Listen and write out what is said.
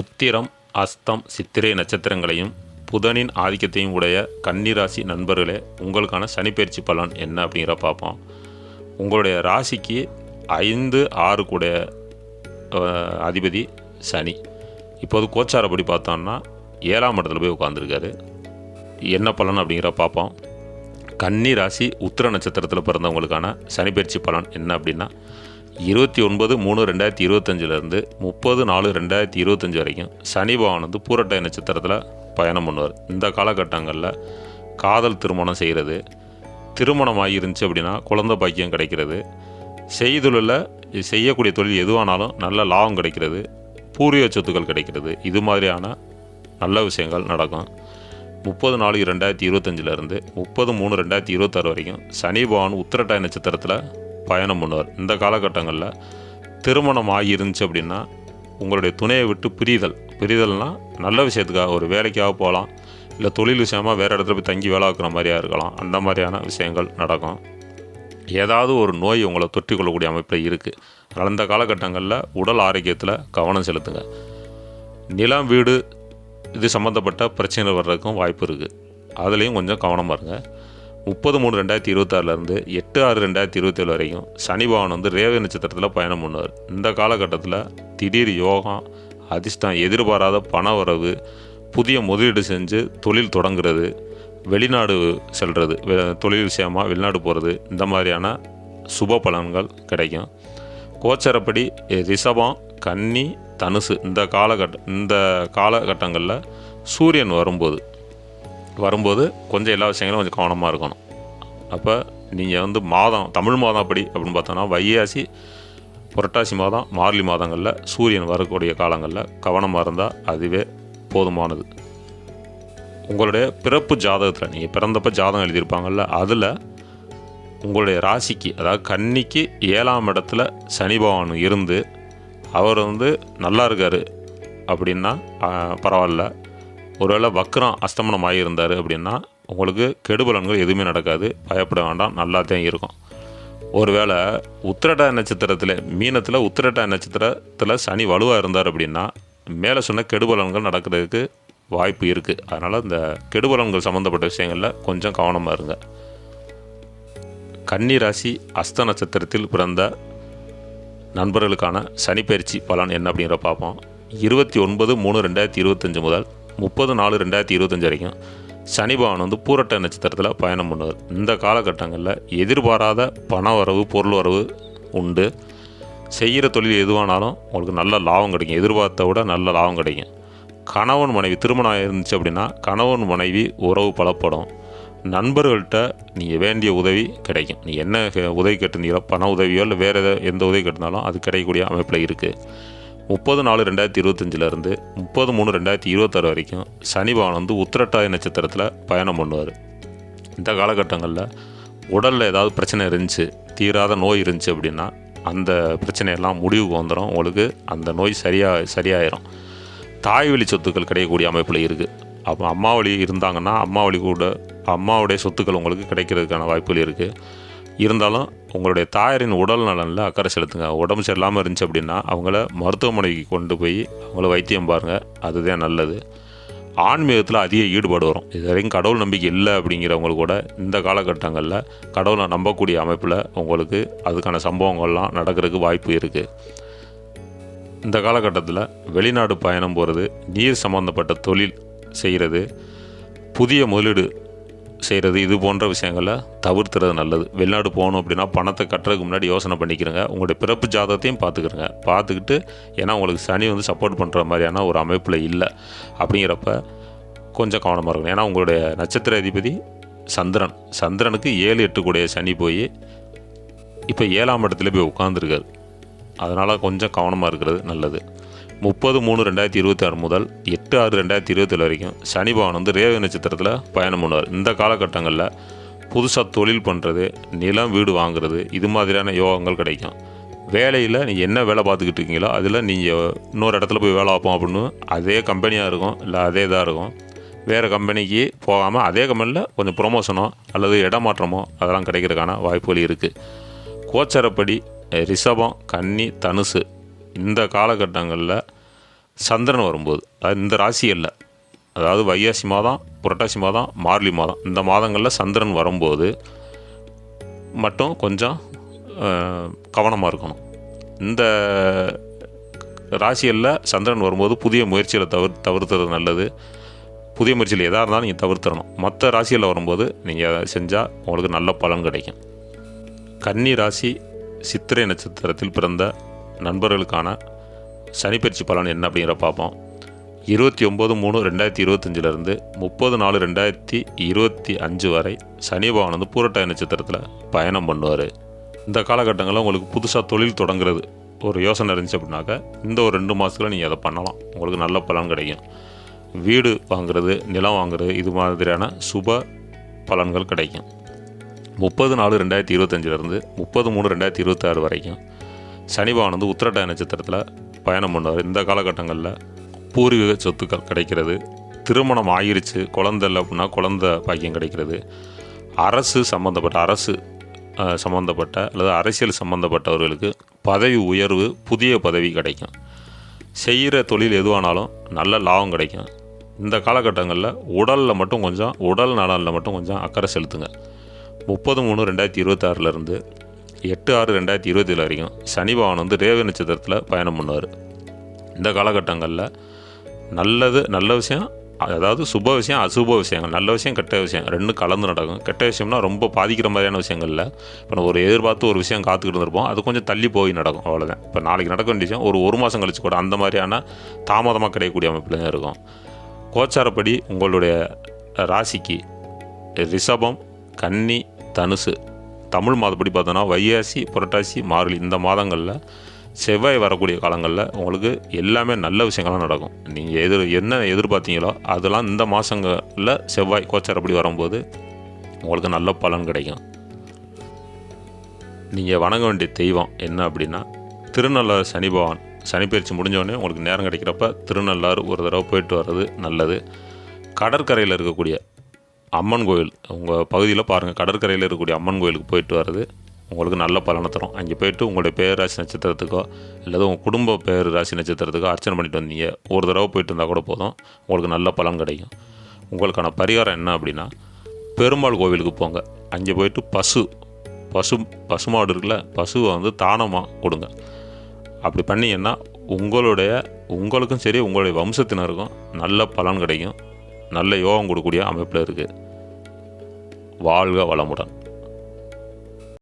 உத்திரம் அஸ்தம் சித்திரை நட்சத்திரங்களையும் புதனின் ஆதிக்கத்தையும் உடைய கன்னிராசி நண்பர்களே உங்களுக்கான சனிப்பயிற்சி பலன் என்ன அப்படிங்கிற பார்ப்போம். உங்களுடைய ராசிக்கு ஐந்து ஆறு கூட அதிபதி சனி. இப்போது கோச்சாரப்படி பார்த்தோம்னா ஏழாம் இடத்துல போய் உட்காந்துருக்காரு என்ன பலன் அப்படிங்கிற பார்ப்போம். கன்னி ராசி உத்திர நட்சத்திரத்தில் பிறந்தவங்களுக்கான சனிப்பெயர்ச்சி பலன் என்ன அப்படின்னா இருபத்தி ஒன்பது மூணு ரெண்டாயிரத்தி இருபத்தஞ்சிலேருந்து முப்பது நாலு ரெண்டாயிரத்தி இருபத்தஞ்சி வரைக்கும் சனி பகவான் வந்து பூரட்டாய் நட்சத்திரத்தில் பயணம் பண்ணுவார். இந்த காலகட்டங்களில் காதல் திருமணம் செய்கிறது திருமணம் இருந்துச்சு அப்படின்னா குழந்தை பாக்கியம் கிடைக்கிறது செய்தொழில் செய்யக்கூடிய தொழில் எதுவானாலும் நல்ல லாபம் கிடைக்கிறது பூர்வீக சொத்துக்கள் கிடைக்கிறது. இது மாதிரியான நல்ல விஷயங்கள் நடக்கும். முப்பது நாலு ரெண்டாயிரத்தி இருபத்தஞ்சிலேருந்து முப்பது மூணு ரெண்டாயிரத்தி இருபத்தாறு வரைக்கும் சனி பகவான் உத்திரட்டாய் நட்சத்திரத்தில் பயணம் பண்ணுவார் இந்த காலகட்டங்களில் திருமணம் ஆகியிருந்துச்சு அப்படின்னா உங்களுடைய துணையை விட்டு பிரிதல். பிரிதல்னால் நல்ல விஷயத்துக்காக ஒரு வேலைக்காக போகலாம். இல்லை தொழில் விஷயமாக வேறு இடத்துல போய் தங்கி வேலை பார்க்குற மாதிரியா இருக்கலாம். அந்த மாதிரியான விஷயங்கள் நடக்கும். ஏதாவது ஒரு நோய் உங்களை தொற்றிக்கொள்ளக்கூடிய அமைப்பில் இருக்குது அதனால் இந்த காலகட்டங்களில் உடல் ஆரோக்கியத்தில் கவனம் செலுத்துங்க. நிலம் வீடு இது சம்மந்தப்பட்ட பிரச்சனைகள் வர்றதுக்கும் வாய்ப்பு இருக்குது அதுலேயும் கொஞ்சம் கவனமாக இருங்க. முப்பது மூணு ரெண்டாயிரத்தி இருபத்தாறுலேருந்து எட்டு ஆறு ரெண்டாயிரத்தி இருபத்தேழு வரைக்கும் சனி பகவான் வந்து ரேவ நட்சத்திரத்தில் பயணம் பண்ணுவார். இந்த காலகட்டத்தில் திடீர் யோகம் அதிர்ஷ்டம் எதிர்பாராத பண வரவு புதிய முதலீடு செஞ்சு தொழில் தொடங்குறது வெளிநாடு செல்வது வெ- தொழில் விஷயமாக வெளிநாடு போகிறது இந்த மாதிரியான சுப பலன்கள் கிடைக்கும். கோச்சரப்படி ரிஷபம் கன்னி தனுசு இந்த காலகட்ட இந்த காலகட்டங்களில் சூரியன் வரும்போது வரும்போது கொஞ்சம் எல்லா விஷயங்களும் கொஞ்சம் கவனமாக இருக்கணும். அப்போ நீங்கள் வந்து மாதம் தமிழ் மாதம் அப்படி அப்படின்னு பார்த்தோன்னா வைகாசி புரட்டாசி மாதம் மார்லி மாதங்களில் சூரியன் வரக்கூடிய காலங்களில் கவனமாக இருந்தால் அதுவே போதுமானது. உங்களுடைய பிறப்பு ஜாதகத்தில் நீங்கள் பிறந்தப்ப ஜாதகம் எழுதியிருப்பாங்கள்ல அதில் உங்களுடைய ராசிக்கு அதாவது கன்னிக்கு ஏழாம் இடத்துல சனி பகவான் இருந்து அவர் வந்து நல்லா இருக்கார் அப்படின்னா பரவாயில்ல. ஒருவேளை வக்ரம் அஸ்தமனம் ஆகியிருந்தார் அப்படின்னா உங்களுக்கு கெடுபலன்கள் எதுவுமே நடக்காது. பயப்பட வேண்டாம். நல்லா தான் இருக்கும். ஒருவேளை உத்திரட்டா நட்சத்திரத்தில் மீனத்தில் உத்திரட்டா நட்சத்திரத்தில் சனி வலுவாக இருந்தார் அப்படின்னா மேலே சொன்ன கெடுபலன்கள் நடக்கிறதுக்கு வாய்ப்பு இருக்குது அதனால் இந்த கெடுபலன்கள் சம்மந்தப்பட்ட விஷயங்களில் கொஞ்சம் கவனமாக இருங்க. கன்னி ராசி அஸ்த நட்சத்திரத்தில் பிறந்த நண்பர்களுக்கான சனிப்பயிற்சி பலன் என்ன அப்படிங்கிற பார்ப்போம். இருபத்தி ஒன்பது மூணு ரெண்டாயிரத்தி இருபத்தஞ்சு முதல் முப்பது நாலு ரெண்டாயிரத்தி இருபத்தஞ்சு வரைக்கும் சனி பகவான் வந்து பூரட்ட நட்சத்திரத்தில் பயணம் பண்ணுவார். இந்த காலகட்டங்களில் எதிர்பாராத பண வரவு பொருள் வரவு உண்டு. செய்கிற தொழில் எதுவானாலும் உங்களுக்கு நல்ல லாபம் கிடைக்கும். எதிர்பார்த்த விட நல்ல லாபம் கிடைக்கும். கணவன் மனைவி திருமணம் இருந்துச்சு அப்படின்னா கணவன் மனைவி உறவு பலப்படும். நண்பர்கள்ட்ட நீங்கள் வேண்டிய உதவி கிடைக்கும். நீ என்ன உதவி கேட்டிருந்தீங்களோ பண உதவியோ இல்லை வேறு எதாவது எந்த உதவி கேட்டிருந்தாலும் அது கிடைக்கக்கூடிய அமைப்பில் இருக்குது முப்பது நாலு ரெண்டாயிரத்தி இருபத்தஞ்சிலேருந்து முப்பது மூணு ரெண்டாயிரத்தி இருபத்தாறு வரைக்கும் சனி பகவான் வந்து உத்திரட்டாய நட்சத்திரத்தில் பயணம் பண்ணுவார். இந்த காலகட்டங்களில் உடலில் ஏதாவது பிரச்சனை இருந்துச்சு தீராத நோய் இருந்துச்சு அப்படின்னா அந்த பிரச்சனையெல்லாம் முடிவுக்கு வந்துடும் உங்களுக்கு அந்த நோய் சரியாக சரியாயிரும். தாய் வழி சொத்துக்கள் கிடைக்கக்கூடிய அமைப்பில் இருக்குது அப்போ அம்மா வழி இருந்தாங்கன்னா அம்மா வழி கூட அம்மாவுடைய சொத்துக்கள் உங்களுக்கு கிடைக்கிறதுக்கான வாய்ப்புகள் இருக்குது இருந்தாலும் உங்களுடைய தாயாரின் உடல் நலனில் அக்கறை செலுத்துங்க. உடம்பு சரியில்லாமல் இருந்துச்சு அப்படின்னா அவங்கள மருத்துவமனைக்கு கொண்டு போய் அவங்கள வைத்தியம் பாருங்கள் அதுதான் நல்லது. ஆன்மீகத்தில் அதிக ஈடுபாடு வரும். இது வரைக்கும் கடவுள் நம்பிக்கை இல்லை அப்படிங்கிறவங்களுக்கு கூட இந்த காலகட்டங்களில் கடவுளை நம்பக்கூடிய அமைப்பில் உங்களுக்கு அதுக்கான சம்பவங்கள்லாம் நடக்கிறதுக்கு வாய்ப்பு இருக்குது இந்த காலகட்டத்தில் வெளிநாடு பயணம் போகிறது நீர் சம்மந்தப்பட்ட தொழில் செய்கிறது புதிய முதலீடு செய்கிறது இது போன்ற விஷயங்களை தவிர்த்துறது நல்லது. வெளிநாடு போகணும் அப்படின்னா பணத்தை கட்டுறதுக்கு முன்னாடி யோசனை பண்ணிக்கிறங்க. உங்களுடைய பிறப்பு ஜாதகத்தையும் பார்த்துக்கிறங்க. பார்த்துக்கிட்டு ஏன்னா உங்களுக்கு சனி வந்து சப்போர்ட் பண்ணுற மாதிரியான ஒரு அமைப்பில் இல்லை. அப்படிங்கிறப்ப கொஞ்சம் கவனமாக இருக்கணும். ஏன்னா உங்களுடைய நட்சத்திர அதிபதி சந்திரன். சந்திரனுக்கு ஏழு எட்டு கூடிய சனி போய் இப்போ ஏழாம் இடத்துல போய் உட்காந்துருக்காரு அதனால் கொஞ்சம் கவனமாக இருக்கிறது நல்லது. முப்பது மூணு ரெண்டாயிரத்தி இருபத்தி ஆறு முதல் எட்டு ஆறு ரெண்டாயிரத்தி இருபத்தேழு வரைக்கும் சனி வந்து ரேவ நட்சத்திரத்தில் பயணம் பண்ணுவார். இந்த காலகட்டங்களில் புதுசாக தொழில் பண்ணுறது நிலம் வீடு வாங்குறது இது மாதிரியான யோகங்கள் கிடைக்கும். வேலையில் நீங்கள் என்ன வேலை பார்த்துக்கிட்டு இருக்கீங்களோ அதில் நீங்கள் இன்னொரு இடத்துல போய் வேலை பார்ப்போம் அப்படின்னு அதே கம்பெனியாக இருக்கும் இல்லை அதே இதாக இருக்கும். வேறு கம்பெனிக்கு போகாமல் அதே கம்பெனியில் கொஞ்சம் ப்ரொமோஷனோ அல்லது இடமாற்றமோ அதெல்லாம் கிடைக்கிறதுக்கான வாய்ப்புகள் இருக்குது கோச்சரப்படி ரிஷபம் கன்னி தனுசு இந்த காலகட்டங்களில் சந்திரன் வரும்போது அது இந்த ராசிகளில் அதாவது வைகாசி மாதம் புரட்டாசி மாதம் மார்லி மாதம் இந்த மாதங்களில் சந்திரன் வரும்போது மட்டும் கொஞ்சம் கவனமாக இருக்கணும். இந்த ராசிகளில் சந்திரன் வரும்போது புதிய முயற்சியில் தவிர தவிர்த்துறது நல்லது. புதிய முயற்சியில் எதாக இருந்தாலும் நீங்கள் தவிர்த்துடணும் மற்ற ராசிகளில் வரும்போது நீங்கள் அதை செஞ்சால் உங்களுக்கு நல்ல பலன் கிடைக்கும். கன்னி ராசி சித்திரை நட்சத்திரத்தில் பிறந்த நண்பர்களுக்கான சனிப்பயிற்சி பலன் என்ன அப்படிங்கிற பார்ப்போம். இருபத்தி ஒம்பது மூணு ரெண்டாயிரத்தி இருபத்தஞ்சிலிருந்து முப்பது நாலு ரெண்டாயிரத்தி இருபத்தி அஞ்சு வரை சனி பகவான் வந்து பூரட்டாய நட்சத்திரத்தில் பயணம் பண்ணுவார். இந்த காலகட்டங்களில் உங்களுக்கு புதுசாக தொழில் தொடங்குறது ஒரு யோசனை இருந்துச்சு அப்படின்னாக்கா இந்த ஒரு ரெண்டு மாதத்தில் நீங்கள் அதை பண்ணலாம். உங்களுக்கு நல்ல பலன் கிடைக்கும். வீடு வாங்குறது நிலம் வாங்குறது இது மாதிரியான சுப பலன்கள் கிடைக்கும். முப்பது நாலு ரெண்டாயிரத்தி இருபத்தஞ்சிலேருந்து முப்பது மூணு ரெண்டாயிரத்தி இருபத்தாறு வரைக்கும் சனி வந்து உத்திரட்டாய நட்சத்திரத்தில் பயணம் பண்ணுவார். இந்த காலகட்டங்களில் பூர்வீக சொத்துக்கள் கிடைக்கிறது. திருமணம் ஆயிருச்சு. குழந்தை இல்லை அப்படின்னா குழந்தை பாக்கியம் கிடைக்கிறது. அரசு சம்மந்தப்பட்ட அரசு சம்மந்தப்பட்ட அல்லது அரசியல் சம்மந்தப்பட்டவர்களுக்கு பதவி உயர்வு புதிய பதவி கிடைக்கும். செய்கிற தொழில் எதுவானாலும் நல்ல லாபம் கிடைக்கும். இந்த காலகட்டங்களில் உடலில் மட்டும் கொஞ்சம் உடல் நலனில் மட்டும் கொஞ்சம் அக்கறை செலுத்துங்க. முப்பது மூணு ரெண்டாயிரத்தி இருபத்தாறுலேருந்து எட்டு ஆறு ரெண்டாயிரத்தி இருபத்தேழு வரைக்கும் சனி பகவான் வந்து ரேவ நட்சத்திரத்தில் பயணம் பண்ணுவார். இந்த காலகட்டங்களில் நல்லது நல்ல விஷயம் அதாவது சுப விஷயம் அசுப விஷயங்கள் நல்ல விஷயம் கெட்ட விஷயம் ரெண்டும் கலந்து நடக்கும். கெட்ட விஷயம்னா ரொம்ப பாதிக்கிற மாதிரியான விஷயங்கள்ல இப்போ நம்ம ஒரு எதிர்பார்த்து ஒரு விஷயம் காத்துக்கிட்டு இருந்திருப்போம். அது கொஞ்சம் தள்ளி போய் நடக்கும் அவ்வளோதான் இப்போ நாளைக்கு நடக்க வேண்டிய விஷயம் ஒரு ஒரு மாதம் கழிச்சு கூட அந்த மாதிரியான தாமதமாக கிடைக்கக்கூடிய அமைப்பில் தான் இருக்கும். கோச்சாரப்படி உங்களுடைய ராசிக்கு ரிஷபம் கன்னி தனுசு தமிழ் மாதப்படி பார்த்தோன்னா வைகாசி புரட்டாசி மார்கழி இந்த மாதங்களில் செவ்வாய் வரக்கூடிய காலங்களில் உங்களுக்கு எல்லாமே நல்ல விஷயங்கள்லாம் நடக்கும். நீங்கள் எதிர் என்ன எதிர்பார்த்தீங்களோ அதெல்லாம் இந்த மாதங்களில் செவ்வாய் கோச்சாரப்படி வரும்போது உங்களுக்கு நல்ல பலன் கிடைக்கும். நீங்கள் வணங்க வேண்டிய தெய்வம் என்ன அப்படின்னா திருநள்ளாறு சனி பகவான். சனிப்பயிற்சி முடிஞ்சோடனே உங்களுக்கு நேரம் கிடைக்கிறப்ப திருநள்ளாறு ஒரு தடவை போயிட்டு வர்றது நல்லது. கடற்கரையில் இருக்கக்கூடிய அம்மன் கோயில். உங்கள் பகுதியில் பாருங்கள் கடற்கரையில் இருக்கக்கூடிய அம்மன் கோயிலுக்கு போயிட்டு வர்றது உங்களுக்கு நல்ல பலனை தரும். அங்கே போயிட்டு உங்களுடைய பேர் ராசி நட்சத்திரத்துக்கோ இல்லை உங்கள் குடும்ப பேர் ராசி நட்சத்திரத்துக்கோ அர்ச்சனை பண்ணிட்டு வந்தீங்க. ஒரு தடவை போயிட்டு இருந்தால் கூட போதும். உங்களுக்கு நல்ல பலன் கிடைக்கும். உங்களுக்கான பரிகாரம் என்ன அப்படின்னா பெருமாள் கோவிலுக்கு போங்க. அங்கே போயிட்டு பசு பசு பசுமாடு இருக்குல்ல பசுவை வந்து தானமாக கொடுங்க. அப்படி பண்ணீங்கன்னா உங்களுடைய உங்களுக்கும் சரி உங்களுடைய வம்சத்தினருக்கும் நல்ல பலன் கிடைக்கும். நல்ல யோகம் கொடுக்கக்கூடிய அமைப்பில் இருக்குது வாழ்க வளமுடன்.